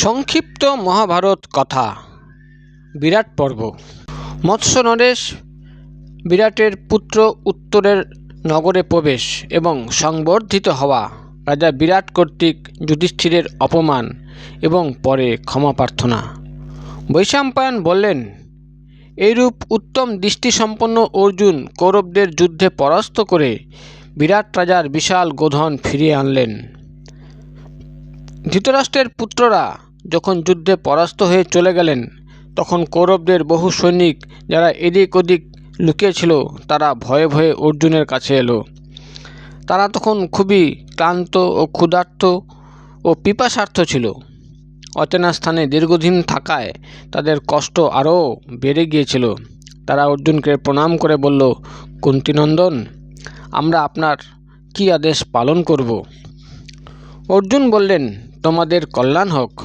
সংক্ষিপ্ত মহাভারত কথা, বিরাট পর্ব। মৎস্য নরেশ বিরাটের পুত্র উত্তরের নগরে প্রবেশ এবং সংবর্ধিত হওয়া রাজা বিরাট কর্তৃক যুধিষ্ঠিরের অপমান এবং পরে ক্ষমা প্রার্থনা। বৈশাম্পায়ন বললেন, এইরূপ উত্তম দৃষ্টিসম্পন্ন অর্জুন কৌরবদের যুদ্ধে পরাস্ত করে বিরাট রাজার বিশাল গোধন ফিরিয়ে আনলেন। ধৃতরাষ্ট্রের পুত্ররা যখন যুদ্ধে পরাস্ত হয়ে চলে গেলেন, তখন কৌরবদের বহু সৈনিক যারা এদিক ওদিক লুকিয়েছিল, তারা ভয়ে ভয়ে অর্জুনের কাছে এলো। তারা তখন খুবই ক্লান্ত ও ক্ষুধার্ত ও পিপাসার্থ ছিল। অচেনা স্থানে দীর্ঘদিন থাকায় তাদের কষ্ট আরও বেড়ে গিয়েছিল। তারা অর্জুনকে প্রণাম করে বলল, কুন্তিনন্দন, আমরা আপনার কী আদেশ পালন করব? অর্জুন বললেন তোমাদের কল্যাণ হোক।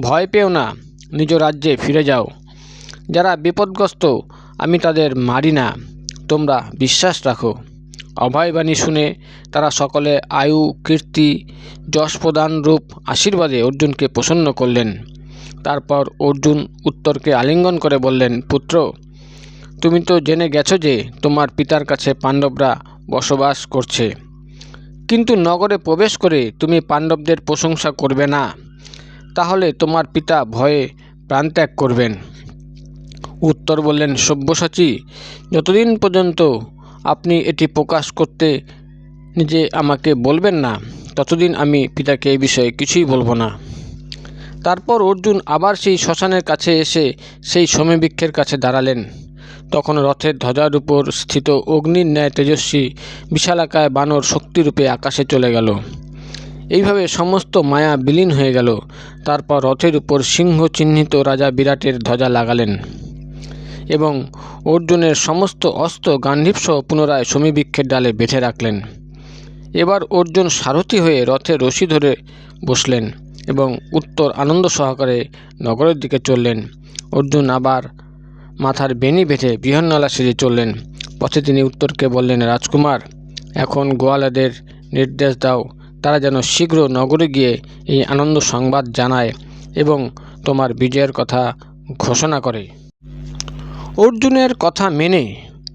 ভয় পেও না, নিজ রাজ্যে ফিরে যাও। যারা বিপদগ্রস্ত, আমি তাদের মারি না। তোমরা বিশ্বাস রাখো। অভয়বাণী শুনে তারা সকলে আয়ু, কীর্তি, যশ প্রদান রূপ, আশীর্বাদে অর্জুনকে প্রসন্ন করলেন। তারপর অর্জুন উত্তরকে আলিঙ্গন করে বললেন, পুত্র, তুমি তো জেনে গেছো যে তোমার পিতার কাছে পাণ্ডবরা বসবাস করছে। কিন্তু নগরে প্রবেশ করে তুমি পাণ্ডবদের প্রশংসা করবে না। তাহলে তোমার পিতা ভয়ে প্রাণত্যাগ করবেন। উত্তর বললেন, সব্যসাচী, যতদিন পর্যন্ত আপনি এটি প্রকাশ করতে নিজে আমাকে বলবেন না, ততদিন আমি পিতাকে এই বিষয়ে কিছুই বলব না। তারপর অর্জুন আবার সেই শ্মশানের কাছে এসে সেই সমীবৃক্ষের কাছে দাঁড়ালেন। তখন রথের ধ্বজার উপর স্থিত অগ্নির ন্যায় তেজস্বী বিশালাকায় বানর শক্তিরূপে আকাশে চলে গেল। এইভাবে সমস্ত মায়া বিলীন হয়ে গেল। তারপর রথের উপর সিংহ চিহ্নিত রাজা বিরাটের ধ্বজা লাগালেন এবং অর্জুনের সমস্ত অস্ত্র গান্ধীবসহ পুনরায় সমীবৃক্ষের ডালে বেঁধে রাখলেন। এবার অর্জুন সারথি হয়ে রথে রশি ধরে বসলেন এবং উত্তর আনন্দ সহকারে নগরের দিকে চললেন। অর্জুন আবার মাথার বেনি বেঁধে বৃহন্নলা সেজে চললেন। পথে তিনি উত্তরকে বললেন, রাজকুমার, এখন গোয়ালাদের নির্দেশ দাও। তারা যেন শীঘ্র নগরে গিয়ে এই আনন্দ সংবাদ জানায় এবং তোমার বিজয়ের কথা ঘোষণা করে। অর্জুনের কথা মেনে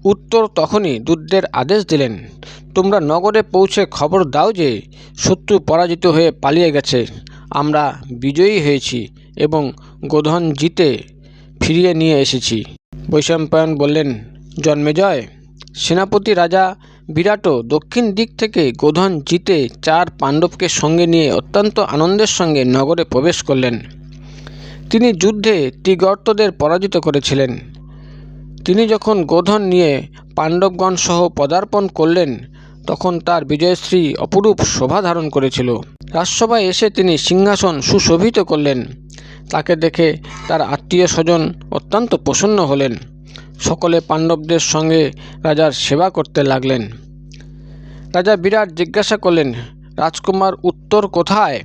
উত্তর তখনই দূতদের আদেশ দিলেন, তোমরা নগরে পৌঁছে খবর দাও যে শত্রু পরাজিত হয়ে পালিয়ে গেছে। আমরা বিজয়ী হয়েছি এবং গোধন জিতে ফিরিয়ে নিয়ে এসেছি। বৈশম্পায়ন বললেন জন্মেজয় সেনাপতি রাজা বিরাটও দক্ষিণ দিক থেকে গোধন জিতে চার পাণ্ডবকে সঙ্গে নিয়ে অত্যন্ত আনন্দের সঙ্গে নগরে প্রবেশ করলেন। তিনি যুদ্ধে ত্রিগর্তদের পরাজিত করেছিলেন। তিনি যখন গোধন নিয়ে পাণ্ডবগণ সহ পদার্পণ করলেন, তখন তার বিজয়শ্রী অপরূপ শোভা ধারণ করেছিল। রাজসভায় এসে তিনি সিংহাসন সুশোভিত করলেন। তাকে দেখে তার আত্মীয় স্বজন অত্যন্ত প্রসন্ন হলেন। সকলে পাণ্ডবদের সঙ্গে রাজার সেবা করতে লাগলেন। রাজা বিরাট জিজ্ঞাসা করলেন, রাজকুমার উত্তর কোথায়?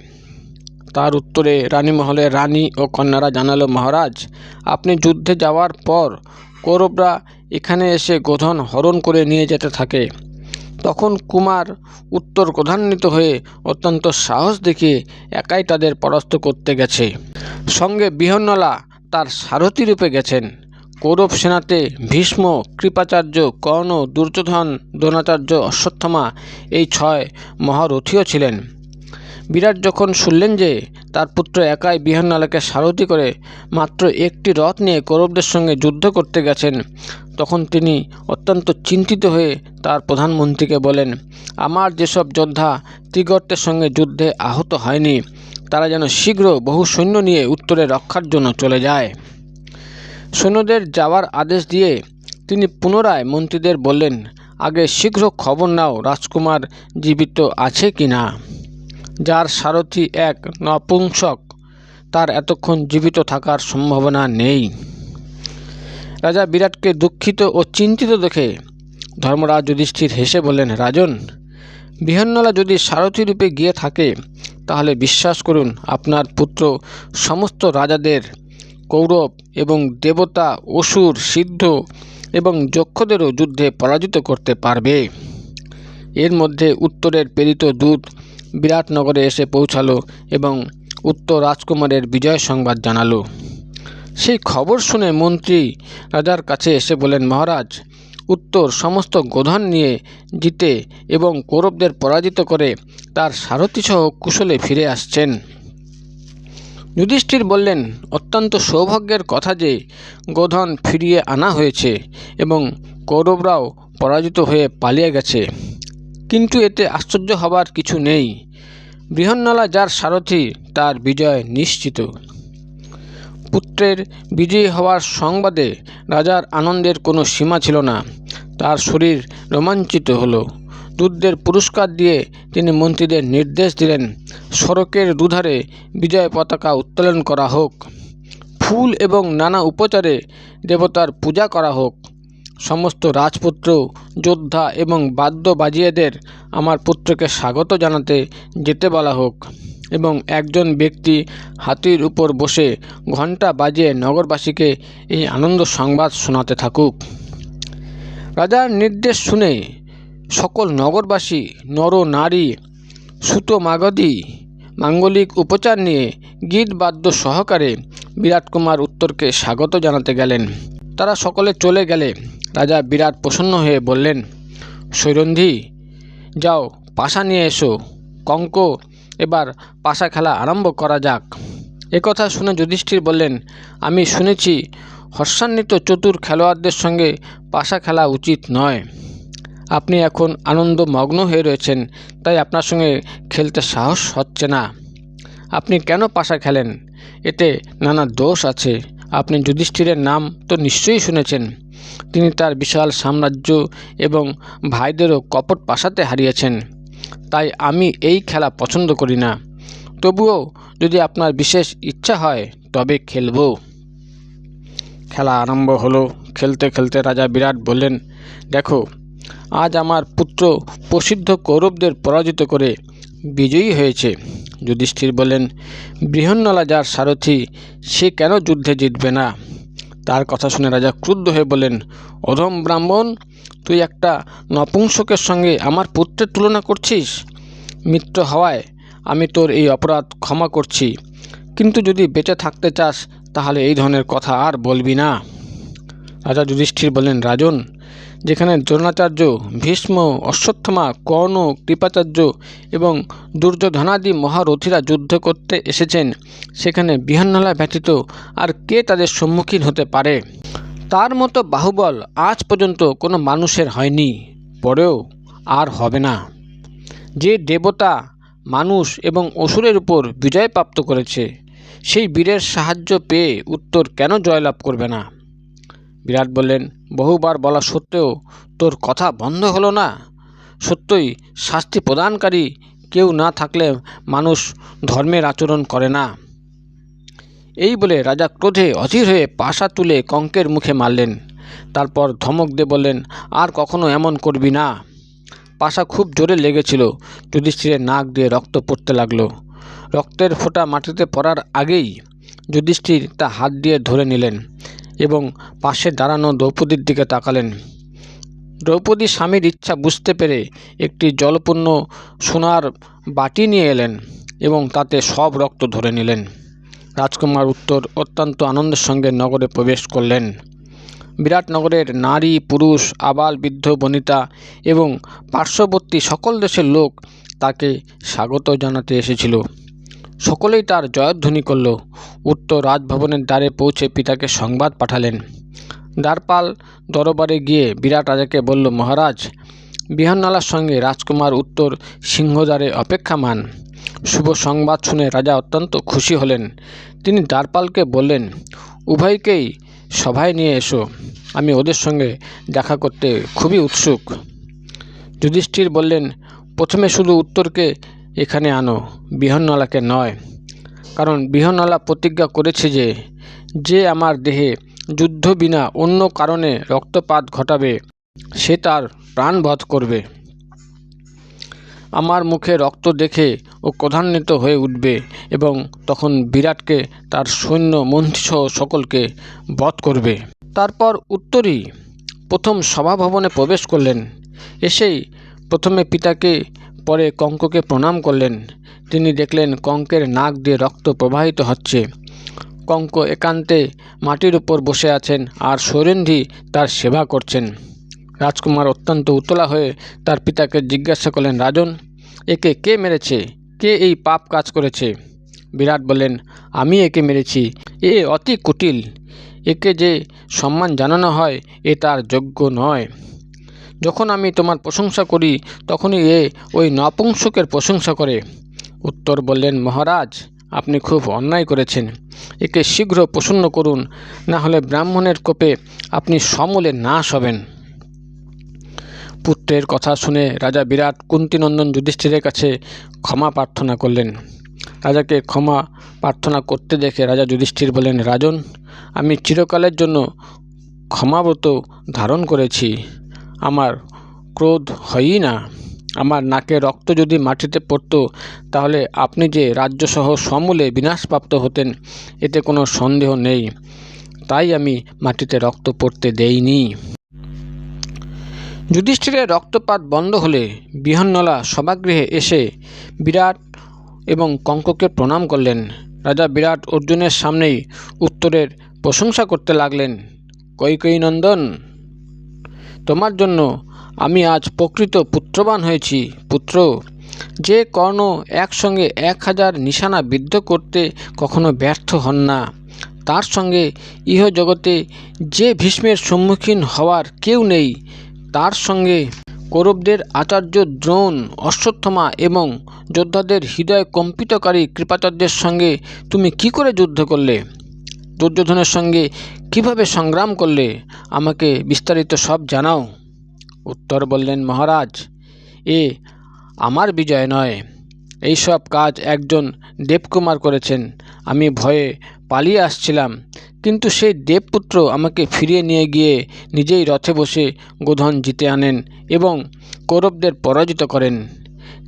তার উত্তরে রানীমহলের রানী ও কন্যারা জানালো, মহারাজ, আপনি যুদ্ধে যাওয়ার পর কৌরবরা এখানে এসে গোধন হরণ করে নিয়ে যেতে থাকে। তখন কুমার উত্তর ক্রধান্বিত হয়ে অত্যন্ত সাহস দেখিয়ে একাই তাদের পরাস্ত করতে গেছে। সঙ্গে বিহন্নলা তার সারথি রূপে গেছেন। কৌরব সেনাতে ভীষ্ম, কৃপাচার্য, কর্ণ, দুর্যোধন, দ্রোণাচার্য, অশ্বত্থমা এই ছয় মহারথীও ছিলেন। বিরাট যখন শুনলেন যে তার পুত্র একাই বিহন্নালাকে সারথি করে মাত্র একটি রথ নিয়ে কৌরবদের সঙ্গে যুদ্ধ করতে গেছেন, তখন তিনি অত্যন্ত চিন্তিত হয়ে তার প্রধানমন্ত্রীকে বলেন, আমার যেসব যোদ্ধা ত্রিগর্তের সঙ্গে যুদ্ধে আহত হয়নি, তারা যেন শীঘ্র বহু সৈন্য নিয়ে উত্তরে রক্ষার জন্য চলে যায়। সৈন্যদের যাওয়ার আদেশ দিয়ে তিনি পুনরায় মন্ত্রীদের বললেন, আগে শীঘ্র খবর নাও রাজকুমার জীবিত আছে কি না যার সারথি এক নপুংসক, তার এতক্ষণ জীবিত থাকার সম্ভাবনা নেই। রাজা বিরাটকে দুঃখিত ও চিন্তিত দেখে ধর্মরাজ যুধিষ্ঠির হেসে বললেন, রাজন, বিহন্নলা যদি সারথি রূপে গিয়ে থাকে, তাহলে বিশ্বাস করুন, আপনার পুত্র সমস্ত রাজাদের কৌরব এবং দেবতা, অসুর, সিদ্ধ এবং যক্ষদেরও যুদ্ধে পরাজিত করতে পারবে। এর মধ্যে উত্তরের প্রেরিত দূত বিরাটনগরে এসে পৌঁছালো এবং উত্তর রাজকুমারের বিজয় সংবাদ জানালো। সেই খবর শুনে মন্ত্রী রাজার কাছে এসে বলেন, মহারাজ, উত্তর সমস্ত গোধন নিয়ে জিতে এবং কৌরবদের পরাজিত করে তার সারথিসহ কুশলে ফিরে আসছেন। যুধিষ্ঠির বললেন, অত্যন্ত সৌভাগ্যের কথা যে গোধন ফিরিয়ে আনা হয়েছে এবং কৌরবরাও পরাজিত হয়ে পালিয়ে গেছে। কিন্তু এতে আশ্চর্য হবার কিছু নেই। বৃহন্নলা যার সারথি, তার বিজয় নিশ্চিত। পুত্রের বিজয়ী হওয়ার সংবাদে রাজার আনন্দের কোনো সীমা ছিল না। তার শরীর রোমাঞ্চিত হলো। দুধদের পুরস্কার দিয়ে তিনি মন্ত্রীদের নির্দেশ দিলেন, সড়কের দুধারে বিজয় পতাকা উত্তোলন করা হোক। ফুল এবং নানা উপচারে দেবতার পূজা করা হোক। সমস্ত রাজপুত্র, যোদ্ধা এবং বাদ্য বাজিয়েদের আমার পুত্রকে স্বাগত জানাতে যেতে বলা হোক এবং একজন ব্যক্তি হাতির উপর বসে ঘণ্টা বাজিয়ে নগরবাসীকে এই আনন্দ সংবাদ শোনাতে থাকুক। রাজার নির্দেশ শুনে সকল নগরবাসী, নর, নারী, সুতো মাগধী, মাঙ্গলিক উপচার নিয়ে গীত বাদ্য সহকারে বিরাট কুমার উত্তরকে স্বাগত জানাতে গেলেন। তারা সকলে চলে গেলে রাজা বিরাট প্রসন্ন হয়ে বললেন, সৈরন্ধি, যাও, পাশা নিয়ে এসো। কঙ্ক, এবার পাশা খেলা আরম্ভ করা যাক। একথা শুনে যুধিষ্ঠির বললেন, আমি শুনেছি হর্ষান্বিত চতুর খেলোয়াড়দের সঙ্গে পাশা খেলা উচিত নয়। আপনি এখন আনন্দমগ্ন হয়ে রয়েছেন, তাই আপনার সঙ্গে খেলতে সাহস হচ্ছে না। আপনি কেন পাশা খেলেন? এতে নানা দোষ আছে। আপনি যুধিষ্ঠিরের নাম তো নিশ্চয়ই শুনেছেন। তিনি তার বিশাল সাম্রাজ্য এবং ভাইদেরও কপট পাশাতে হারিয়েছেন। তাই আমি এই খেলা পছন্দ করি না। তবুও যদি আপনার বিশেষ ইচ্ছা হয়, তবে খেলব। খেলা আরম্ভ হলো। খেলতে খেলতে রাজা বিরাট বললেন, দেখো, আজ আমার পুত্র প্রসিদ্ধ কৌরবদের পরাজিত করে বিজয়ী হয়েছে। যুধিষ্ঠির বললেন, বৃহন্নলা যার সারথি, সে কেন যুদ্ধে জিতবে না? তার কথা শুনে রাজা ক্রুদ্ধ হয়ে বলেন অধম ব্রাহ্মণ, তুই একটা নপুংসকের সঙ্গে আমার পুত্রের তুলনা করছিস? মিত্র হওয়ায় আমি তোর এই অপরাধ ক্ষমা করছি। কিন্তু যদি বেঁচে থাকতে চাস, তাহলে এই ধরনের কথা আর বলবি না। রাজা যুধিষ্ঠির বলেন রাজন যেখানে দ্রোণাচার্য, ভীষ্ম, অশ্বত্থমা, কর্ণ, কৃপাচার্য এবং দুর্যোধনাদি মহারথীরা যুদ্ধ করতে এসেছেন। সেখানে বিহান্নলা ব্যতীত আর কে তাদের সম্মুখীন হতে পারে? তার মতো বাহুবল আজ পর্যন্ত কোনো মানুষের হয়নি। পরেও আর হবে না। যে দেবতা, মানুষ এবং অসুরের উপর বিজয় প্রাপ্ত করেছে, সেই বীরের সাহায্য পেয়ে উত্তর কেন জয়লাভ করবে না? বিরাট বললেন, বহুবার বলা সত্ত্বেও তোর কথা বন্ধ হলো না? সত্যই শাস্তি প্রদানকারী কেউ না থাকলে মানুষ ধর্মের আচরণ করে না। এই বলে রাজা ক্রোধে অধীর হয়ে পাশা তুলে কঙ্কের মুখে মারলেন। তারপর ধমক দিয়ে বললেন, আর কখনো এমন করবি না। পাশা খুব জোরে লেগেছিল, যুধিষ্ঠিরের নাক দিয়ে রক্ত পড়তে লাগল। রক্তের ফোঁটা মাটিতে পড়ার আগেই যুধিষ্ঠির তা হাত দিয়ে ধরে নিলেন। এবং পাশে দাঁড়ানো দ্রৌপদীর দিকে তাকালেন। দ্রৌপদী স্বামীর ইচ্ছা বুঝতে পেরে একটি জলপূর্ণ সোনার বাটি নিয়ে এলেন এবং তাতে সব রক্ত ধরে নিলেন। রাজকুমার উত্তর অত্যন্ত আনন্দের সঙ্গে নগরে প্রবেশ করলেন। বিরাটনগরের নারী, পুরুষ, আবাল, বৃদ্ধ, বনিতা এবং পার্শ্ববর্তী সকল দেশের লোক তাকে স্বাগত জানাতে এসেছিল। সকলেই তার জয়ধ্বনি করল। উত্তর রাজভবনের দ্বারে পৌঁছে পিতাকে সংবাদ পাঠালেন। দ্বারপাল দরবারে গিয়ে বিরাট রাজাকে বলল, মহারাজ, বিহান্নালার সঙ্গে রাজকুমার উত্তর সিংহদ্বারে অপেক্ষামান। শুভ সংবাদ শুনে রাজা অত্যন্ত খুশি হলেন। তিনি দ্বারপালকে বললেন, উভয়কেই সভায় নিয়ে এসো। আমি ওদের সঙ্গে দেখা করতে খুবই উৎসুক। যুধিষ্ঠির বললেন, প্রথমে শুধু উত্তরকে এখানে আনো। বিহন্নলাকে নয়। কারণ বিহন্নলা প্রতিজ্ঞা করেছে যে যে আমার দেহে যুদ্ধ বিনা অন্য কারণে রক্তপাত ঘটাবে, সে তার প্রাণবধ করবে। আমার মুখে রক্ত দেখে ও ক্রধান্বিত হয়ে উঠবে এবং তখন বিরাটকে তার সৈন্য মন্ত্রীসহ সকলকে বধ করবে। তারপর উত্তরই প্রথম সভাভবনে প্রবেশ করলেন। এসেই প্রথমে পিতাকে পরে কঙ্ককে প্রণাম করলেন। তিনি দেখলেন কঙ্কের নাক দিয়ে রক্ত প্রবাহিত হচ্ছে। কঙ্ক একান্তে মাটির উপর বসে আছেন আর সৌরেন্ধি তার সেবা করছেন। রাজকুমার অত্যন্ত উতলা হয়ে তার পিতাকে জিজ্ঞাসা করলেন, রাজন, একে কে মেরেছে? কে এই পাপ কাজ করেছে? বিরাট বললেন, আমি একে মেরেছি। এ অতি কুটিল। একে যে সম্মান জানানো হয়, এ তার যোগ্য নয়। যখন আমি তোমার প্রশংসা করি, তখনই এ ওই নপুংসকের প্রশংসা করে। উত্তর বললেন, মহারাজ, আপনি খুব অন্যায় করেছেন। একে শীঘ্র প্রসন্ন করুন, না হলে ব্রাহ্মণের কোপে আপনি সমূলে নাশ হবেন। পুত্রের কথা শুনে রাজা বিরাট কুন্তিনন্দন যুধিষ্ঠিরের কাছে ক্ষমা প্রার্থনা করলেন। রাজাকে ক্ষমা প্রার্থনা করতে দেখে রাজা যুধিষ্ঠির বলেন রাজন, আমি চিরকালের জন্য ক্ষমাব্রত ধারণ করেছি। আমার ক্রোধ হয়ই না। আমার নাকে রক্ত যদি মাটিতে পড়ত, তাহলে আপনি যে রাজ্যসহ সমূলে বিনাশপ্রাপ্ত হতেন, এতে কোনো সন্দেহ নেই। তাই আমি মাটিতে রক্ত পড়তে দেইনি। যুধিষ্ঠিরের রক্তপাত বন্ধ হলে বিহন্নলা সভাগৃহে এসে বিরাট এবং কঙ্ককে প্রণাম করলেন। রাজা বিরাট অর্জুনের সামনেই উত্তরের প্রশংসা করতে লাগলেন। কৈকেয়ী নন্দন! তোমার জন্য আমি আজ প্রকৃত পুত্রবান হয়েছি। পুত্র, যে কর্ণ একসঙ্গে এক হাজার নিশানা বিদ্ধ করতে কখনো ব্যর্থ হন না। তার সঙ্গে ইহ জগতে যে ভীষ্মের সম্মুখীন হওয়ার কেউ নেই। তার সঙ্গে কৌরবদের আচার্য দ্রোণ, অশ্বত্থমা এবং যোদ্ধাদের হৃদয় কম্পিতকারী কৃপাচার্যের সঙ্গে তুমি কি করে যুদ্ধ করলে? দুর্যোধনের সঙ্গে কীভাবে সংগ্রাম করলে আমাকে বিস্তারিত সব জানাও? উত্তর বললেন, মহারাজ, এ আমার বিজয় নয়। এইসব কাজ একজন দেবকুমার করেছেন। আমি ভয়ে পালিয়ে আসছিলাম, কিন্তু সেই দেবপুত্র আমাকে ফিরিয়ে নিয়ে গিয়ে নিজেই রথে বসে গোধন জিতে আনেন এবং কৌরবদের পরাজিত করেন।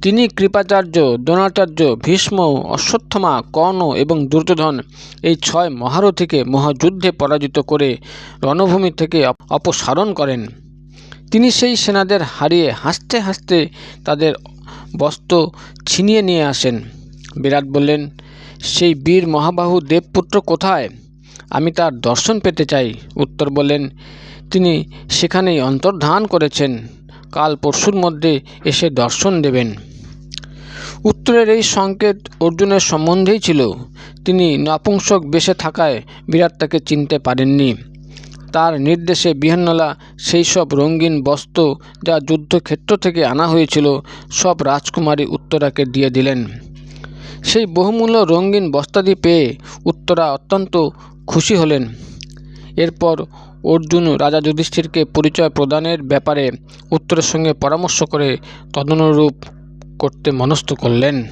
তিনি কৃপাচার্য, দ্রোণাচার্য, ভীষ্ম, অশ্বত্থমা, কর্ণ এবং দুর্যোধন এই ছয় মহারথীকে মহাযুদ্ধে পরাজিত করে রণভূমি থেকে অপসারণ করেন। তিনি সেই সেনাদের হারিয়ে হাসতে হাসতে তাদের বস্ত্র ছিনিয়ে নিয়ে আসেন। বিরাট বললেন, সেই বীর মহাবাহু দেবপুত্র কোথায়? আমি তার দর্শন পেতে চাই। উত্তর বললেন, তিনি সেখানেই অন্তর্ধান করেছেন। কাল পরশুর মধ্যে এসে দর্শন দেবেন। উত্তরের এই সংকেত অর্জুনের সম্বন্ধেই ছিল। তিনি নপুংসক বেশে থাকায় বিরাট তাকে চিনতে পারেননি। তার নির্দেশে বিহান্নলা সেই সব রঙিন বস্ত্র যা যুদ্ধক্ষেত্র থেকে আনা হয়েছিল, সব রাজকুমারী উত্তরাকে দিয়ে দিলেন। সেই বহুমূল্য রঙিন বস্তাদি পেয়ে উত্তরা অত্যন্ত খুশি হলেন। এরপর অর্জুন রাজা যুধিষ্ঠিরকে পরিচয় প্রদানের ব্যাপারে উত্তরের সঙ্গে পরামর্শ করে তদনুরূপ করতে মনস্থ করলেন।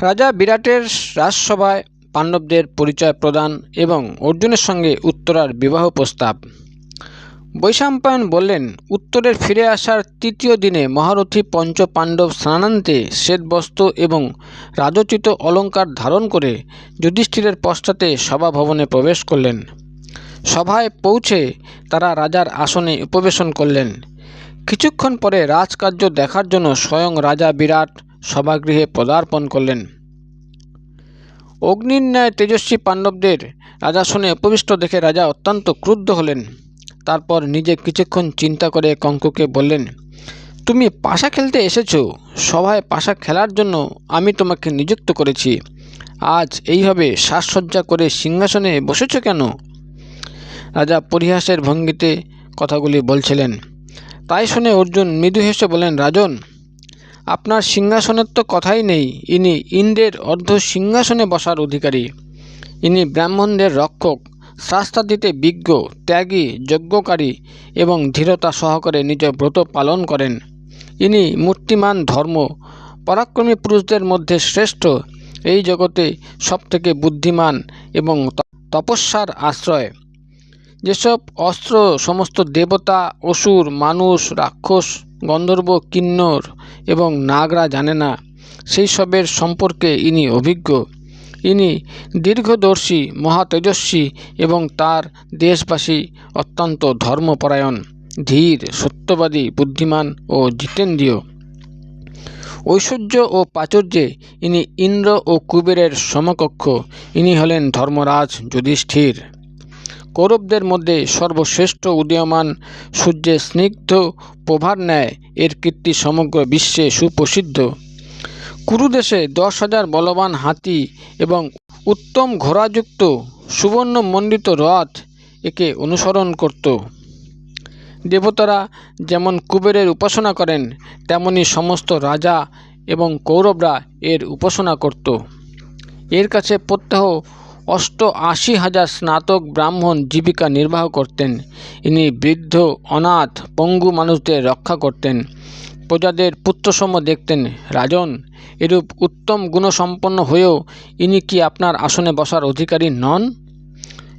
রাজা বিরাটের রাজসভায় পাণ্ডবদের পরিচয় প্রদান এবং অর্জুনের সঙ্গে উত্তরার বিবাহ প্রস্তাব। বৈশাম্পায়ন বললেন, উত্তরের ফিরে আসার তৃতীয় দিনে মহারথী পঞ্চ পাণ্ডব স্নানান্তে শ্বেতবস্ত্র এবং রাজোচিত অলঙ্কার ধারণ করে যুধিষ্ঠিরের পশ্চাতে সভাভবনে প্রবেশ করলেন। সভায় পৌঁছে তারা রাজার আসনে উপবেশন করলেন। কিছুক্ষণ পরে রাজকার্য দেখার জন্য স্বয়ং রাজা বিরাট সভাগৃহে পদার্পণ করলেন। অগ্নির ন্যায় তেজস্বী পাণ্ডবদের রাজাসনে উপবিষ্ট দেখে রাজা অত্যন্ত ক্রুদ্ধ হলেন। তারপর নিজে কিছুক্ষণ চিন্তা করে কঙ্ককে বললেন, তুমি পাশা খেলতে এসেছ। সভায় পাশা খেলার জন্য আমি তোমাকে নিযুক্ত করেছি। আজ এইভাবে সাজসজ্জা করে সিংহাসনে বসেছ কেন? রাজা পরিহাসের ভঙ্গিতে কথাগুলি বলছিলেন। তাই শুনে অর্জুন মৃদু হেসে বলেন রাজন, আপনার সিংহাসনের তো কথাই নেই। ইনি ইন্দ্রের অর্ধ সিংহাসনে বসার অধিকারী। ইনি ব্রাহ্মণদের রক্ষক, শাস্তা দিতে বিজ্ঞ, ত্যাগী, যজ্ঞকারী এবং ধীরতা সহকারে নিজ ব্রত পালন করেন। ইনি মূর্তিমান ধর্ম, পরাক্রমী পুরুষদের মধ্যে শ্রেষ্ঠ। এই জগতে সবথেকে বুদ্ধিমান এবং তপস্যার আশ্রয়। যেসব অস্ত্র সমস্ত দেবতা, অসুর, মানুষ, রাক্ষস, গন্ধর্ব, কিন্নর এবং নাগরা জানে না, সেই সবের সম্পর্কে ইনি অভিজ্ঞ। ইনি দীর্ঘদর্শী, মহাতেজস্বী এবং তার দেশবাসী অত্যন্ত ধর্মপরায়ণ, ধীর, সত্যবাদী, বুদ্ধিমান ও জিতেন্দ্রীয়। ঐশ্বর্য ও প্রাচুর্যে ইনি ইন্দ্র ও কুবেরের সমকক্ষ। ইনি হলেন ধর্মরাজ যুধিষ্ঠির। কৌরবদের মধ্যে সর্বশ্রেষ্ঠ উদীয়মান সূর্যের স্নিগ্ধ প্রভার ন্যায় এর কীর্তি সমগ্র বিশ্বে সুপ্রসিদ্ধ। কুরুদেশে দশ হাজার বলবান হাতি এবং উত্তম ঘোড়াযুক্ত সুবর্ণ মণ্ডিত রথ একে অনুসরণ করত। দেবতারা যেমন কুবেরের উপাসনা করেন, তেমনি সমস্ত রাজা এবং কৌরবরা এর উপাসনা করত। এর কাছে প্রত্যহ অষ্ট আশি হাজার স্নাতক ব্রাহ্মণ জীবিকা নির্বাহ করতেন। ইনি বৃদ্ধ, অনাথ, পঙ্গু মানুষদের রক্ষা করতেন। প্রজাদের পুত্রসম দেখতেন। রাজন, এরূপ উত্তম গুণসম্পন্ন হয়েও ইনি কি আপনার আসনে বসার অধিকারী নন?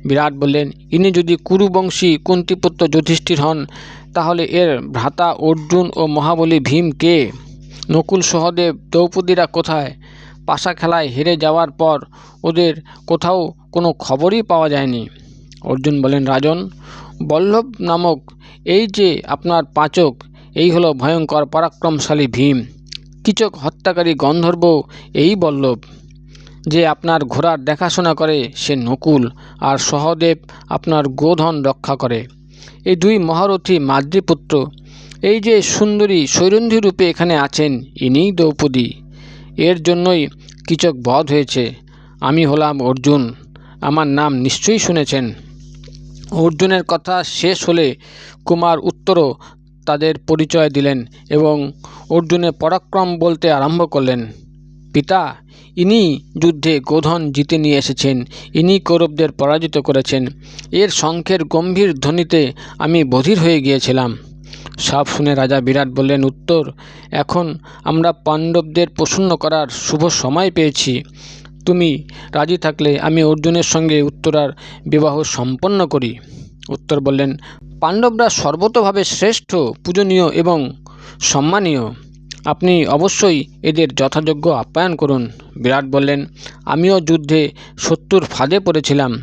বিরাট বললেন, ইনি যদি কুরুবংশী কুন্তিপুত্র যুধিষ্ঠির হন, তাহলে এর ভ্রাতা অর্জুন ও মহাবলী ভীম কে? নকুল সহদেব দ্রৌপদীরা কোথায়? পাশা খেলায় হেরে যাওয়ার পর ওদের কোথাও কোনো খবরই পাওয়া যায়নি। অর্জুন বলেন, রাজন, বল্লভ নামক এই যে আপনার পাচক, এই হলো ভয়ঙ্কর, পরাক্রমশালী ভীম। কিচক হত্যাকারী গন্ধর্ব এই বল্লভ। যে আপনার ঘোড়ার দেখাশোনা করে, সে নকুল, আর সহদেব আপনার গোধন রক্ষা করে। এই দুই মহারথী মাতৃপুত্র। এই যে সুন্দরী, সৈরন্ধী রূপে এখানে আছেন, ইনিই দ্রৌপদী। এর জন্যই কিচক বধ হয়েছে। আমি হলাম অর্জুন। আমার নাম নিশ্চয়ই শুনেছেন। অর্জুনের কথা শেষ হলে কুমার উত্তরও তাদের পরিচয় দিলেন এবং অর্জুনের পরাক্রম বলতে আরম্ভ করলেন, পিতা, ইনি যুদ্ধে গোধন জিতে নিয়ে এসেছেন। ইনি কৌরবদের পরাজিত করেছেন। এর শঙ্খের গম্ভীর ধ্বনিতে আমি বধির হয়ে গিয়েছিলাম। সব শুনে রাজা বিরাট বললেন, উত্তর, এখন আমরা পাণ্ডবদের প্রসন্ন করার শুভ সময় পেয়েছি। তুমি রাজি থাকলে আমি অর্জুনের সঙ্গে উত্তরার বিবাহ সম্পন্ন করি। উত্তর বললেন, পাণ্ডবরা সর্বতভাবে শ্রেষ্ঠ, পূজনীয় এবং সম্মানীয়। আপনি অবশ্যই এদের যথাযোগ্য আপ্যায়ন করুন। বিরাট বললেন, আমিও যুদ্ধে শত্রুর ফাঁদে পড়েছিলাম।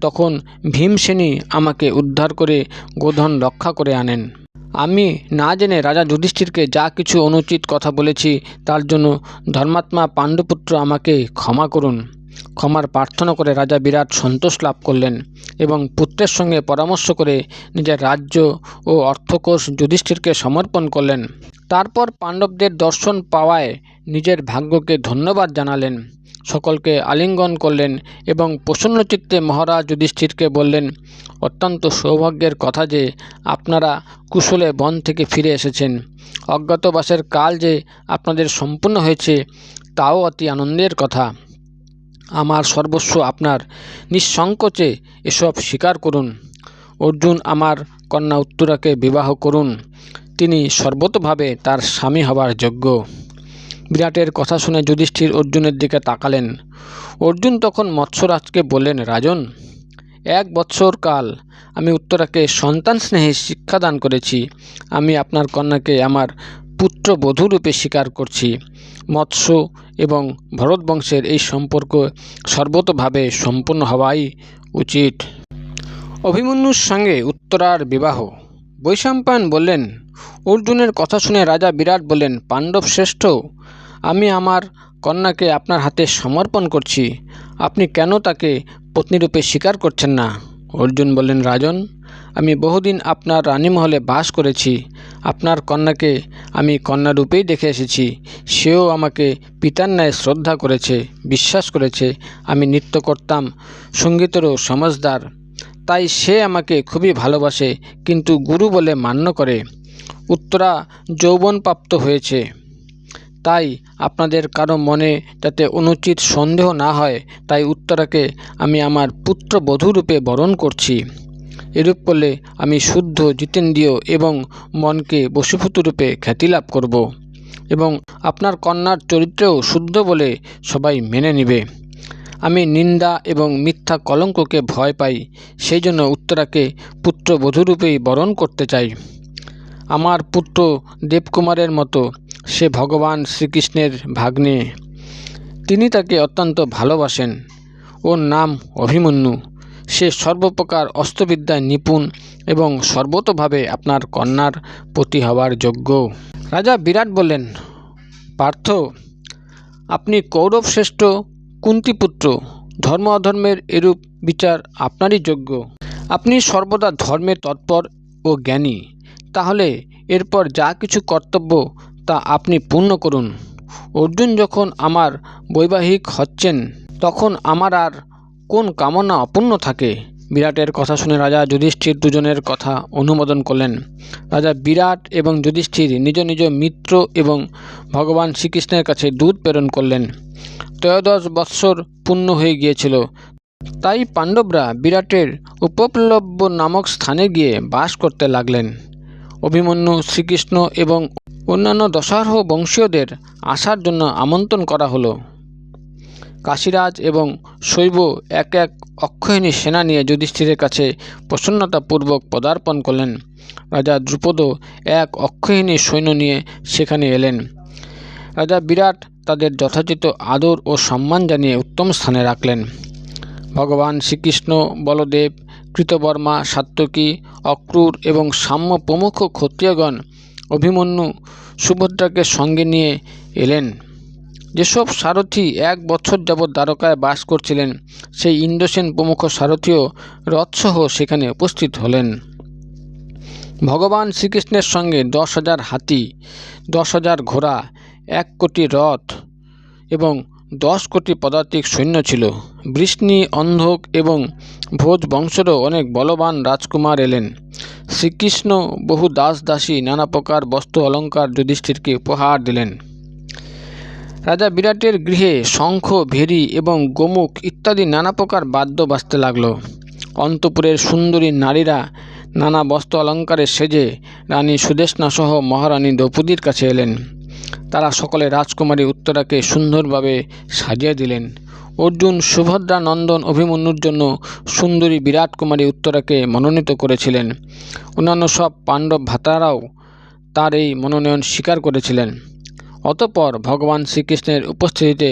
তখন ভীমসেনী আমাকে উদ্ধার করে গোধন রক্ষা করে আনেন। আমি না জেনে রাজা যুধিষ্ঠিরকে যা কিছু অনুচিত কথা বলেছি, তার জন্য ধর্মাত্মা পাণ্ডুপুত্র আমাকে ক্ষমা করুন। ক্ষমার প্রার্থনা করে রাজা বিরাট সন্তোষ লাভ করলেন এবং পুত্রের সঙ্গে পরামর্শ করে নিজের রাজ্য ও অর্থকোষ যুধিষ্ঠিরকে সমর্পণ করলেন। তারপর পাণ্ডবদের দর্শন পাওয়ায় নিজের ভাগ্যকে ধন্যবাদ জানালেন। সকলকে আলিঙ্গন করলেন এবং প্রসন্নচিত্তে মহারাজ যুধিষ্ঠিরকে বললেন, অত্যন্ত সৌভাগ্যের কথা যে আপনারা কুশলে বন থেকে ফিরে এসেছেন। অজ্ঞাতবাসের কাল যে আপনাদের সম্পূর্ণ হয়েছে, তাও অতি আনন্দের কথা। আমার সর্বস্ব আপনার। নিঃসংকোচে এসব স্বীকার করুন। অর্জুন আমার কন্যা উত্তরাকে বিবাহ করুন। তিনি সর্বতভাবে তার স্বামী হবার যোগ্য। বিরাটের কথা শুনে যুধিষ্ঠির অর্জুনের দিকে তাকালেন। অর্জুন তখন মৎস্যরাজকে বললেন, রাজন, এক বৎসর কাল আমি উত্তরাকে সন্তান স্নেহে শিক্ষাদান করেছি। আমি আপনার কন্যাকে আমার পুত্রবধূরূপে স্বীকার করছি। মৎস্য এবং ভরত বংশের এই সম্পর্ক সর্বতভাবে সম্পূর্ণ হওয়াই উচিত। অভিমন্যুর সঙ্গে উত্তরার বিবাহ। বৈশাম্পায়ন বললেন, অর্জুনের কথা শুনে রাজা বিরাট বললেন, পাণ্ডব শ্রেষ্ঠ, আমি আমার কন্যাকে আপনার হাতে সমর্পণ করছি। আপনি কেন তাকে পত্নীরূপে স্বীকার করছেন না? অর্জুন বললেন, রাজন, আমি বহুদিন আপনার রানীমহলে বাস করেছি। আপনার কন্যাকে আমি কন্যারূপেই দেখে এসেছি। সেও আমাকে পিতার ন্যায় শ্রদ্ধা করেছে, বিশ্বাস করেছে। আমি নৃত্য করতাম সঙ্গীতেরও সমজদার তাই সে আমাকে খুবই ভালোবাসে, কিন্তু গুরু বলে মান্য করে। উত্তরা যৌবনপ্রাপ্ত হয়েছে। তাই আপনাদের কারও মনে যাতে অনুচিত সন্দেহ না হয়, তাই উত্তরাকে আমি আমার পুত্রবধূরূপে বরণ করছি। এরূপ করলে আমি শুদ্ধ জিতেন্দ্রীয় এবং মনকে বসীভূতরূপে খ্যাতি লাভ করব এবং আপনার কন্যার চরিত্রেও শুদ্ধ বলে সবাই মেনে নেবে। আমি নিন্দা এবং মিথ্যা কলঙ্ককে ভয় পাই, সেই জন্য উত্তরাকে পুত্রবধূরূপেই বরণ করতে চাই। আমার পুত্র দেবকুমারের মতো, সে ভগবান শ্রীকৃষ্ণের ভাগ্নে। তিনি তাকে অত্যন্ত ভালোবাসেন। ওর নাম অভিমন্যু। সে সর্বপ্রকার অস্ত্রবিদ্যায় নিপুণ এবং সর্বতভাবে আপনার কন্যার প্রতি হওয়ার যোগ্য। রাজা বিরাট বললেন, পার্থ, আপনি কৌরব শ্রেষ্ঠ কুন্তিপুত্র, ধর্ম অধর্মের এরূপ বিচার আপনারই যোগ্য। আপনি সর্বদা ধর্মে তৎপর ও জ্ঞানী। তাহলে এরপর যা কিছু কর্তব্য তা আপনি পূর্ণ করুন। অর্জুন যখন আমার বৈবাহিক হচ্ছেন, তখন আমার আর কোন কামনা অপূর্ণ থাকে? বিরাটের কথা শুনে রাজা যুধিষ্ঠির দুজনের কথা অনুমোদন করলেন। রাজা বিরাট এবং যুধিষ্ঠির নিজ নিজ মিত্র এবং ভগবান শ্রীকৃষ্ণের কাছে দূত প্রেরণ করলেন। ত্রয়োদশ বৎসর পূর্ণ হয়ে গিয়েছিল। তাই পাণ্ডবরা বিরাটের উপপ্লব্য নামক স্থানে গিয়ে বাস করতে লাগলেন। অভিমন্যু শ্রীকৃষ্ণ এবং অন্যান্য দশার্হ বংশীয়দের আসার জন্য আমন্ত্রণ করা হলো। কাশীরাজ এবং শৈব এক এক অক্ষয়িনী সেনা নিয়ে যুধিষ্ঠিরের কাছে প্রসন্নতাপূর্বক পদার্পণ করলেন। রাজা দ্রুপদ এক অক্ষয়িনী সৈন্য নিয়ে সেখানে এলেন। রাজা বিরাট তাদের যথাযথ আদর ও সম্মান জানিয়ে উত্তম স্থানে রাখলেন। ভগবান শ্রীকৃষ্ণ, বলদেব, কৃতবর্মা সাত্যকী অক্রূর এবং সাম্য প্রমুখ ক্ষত্রিয়গণ, অভিমন্যু সুভদ্রাকে সঙ্গে নিয়ে এলেন। যেসব সারথি এক বছর যাবৎ দ্বারকায় বাস করছিলেন, সেই ইন্দ্রসেন প্রমুখ সারথীও রথসহ সেখানে উপস্থিত হলেন। ভগবান শ্রীকৃষ্ণের সঙ্গে দশ হাজার হাতি, দশ হাজার ঘোড়া, এক কোটি রথ এবং দশ কোটি পদাতিক সৈন্য ছিল। বৃষ্ণি, অন্ধক এবং ভোজ বংশেরও অনেক বলবান রাজকুমার এলেন। শ্রীকৃষ্ণ বহু দাস দাসী নানা প্রকার বস্ত্র অলঙ্কার যুধিষ্ঠিরকে উপহার দিলেন। রাজা বিরাটের গৃহে শঙ্খ, ভেরি এবং গোমুখ ইত্যাদি নানা প্রকার বাদ্য বাজতে লাগল। অন্তপুরের সুন্দরী নারীরা নানা বস্ত্র অলঙ্কারে সেজে রানী সুদেষ্ণা সহ মহারানী দ্রৌপদীর কাছে এলেন। তারা সকলে রাজকুমারী উত্তরাকে সুন্দরভাবে সাজিয়ে দিলেন। অর্জুন সুভদ্রা নন্দন অভিমন্যুর জন্য সুন্দরী বিরাট কুমারী উত্তরাকে মনোনীত করেছিলেন। অন্যান্য সব পাণ্ডব ভাতারাও তার এই মনোনয়ন স্বীকার করেছিলেন। অতঃপর ভগবান শ্রীকৃষ্ণের উপস্থিতিতে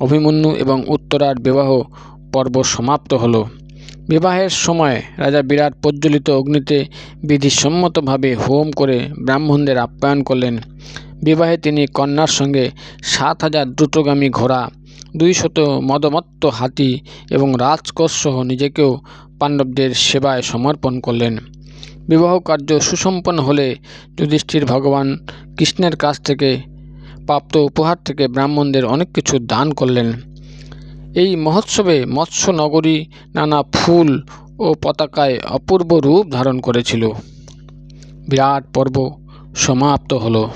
অভিমন্যু এবং উত্তরার বিবাহ পর্ব সমাপ্ত হলো। বিবাহের সময় রাজা বিরাট প্রজ্বলিত অগ্নিতে বিধিসম্মতভাবে হোম করে ব্রাহ্মণদের আপ্যায়ন করলেন। বিবাহে তিনি কন্যার সঙ্গে সাত হাজার দ্রুতগামী ঘোড়া দুইশত মদমত্ত হাতি এবং রাজকোষসহ নিজেকেও পাণ্ডবদের সেবায় সমর্পণ করলেন। বিবাহ কার্য সুসম্পন্ন হলে যুধিষ্ঠির ভগবান কৃষ্ণের কাছ থেকে প্রাপ্ত উপহার থেকে ব্রাহ্মণদের অনেক কিছু দান করলেন। এই মহোৎসবে মৎস্য নগরী নানা ফুল ও পতাকায় অপূর্ব রূপ ধারণ করেছিল। বিরাট পর্ব সমাপ্ত হলো।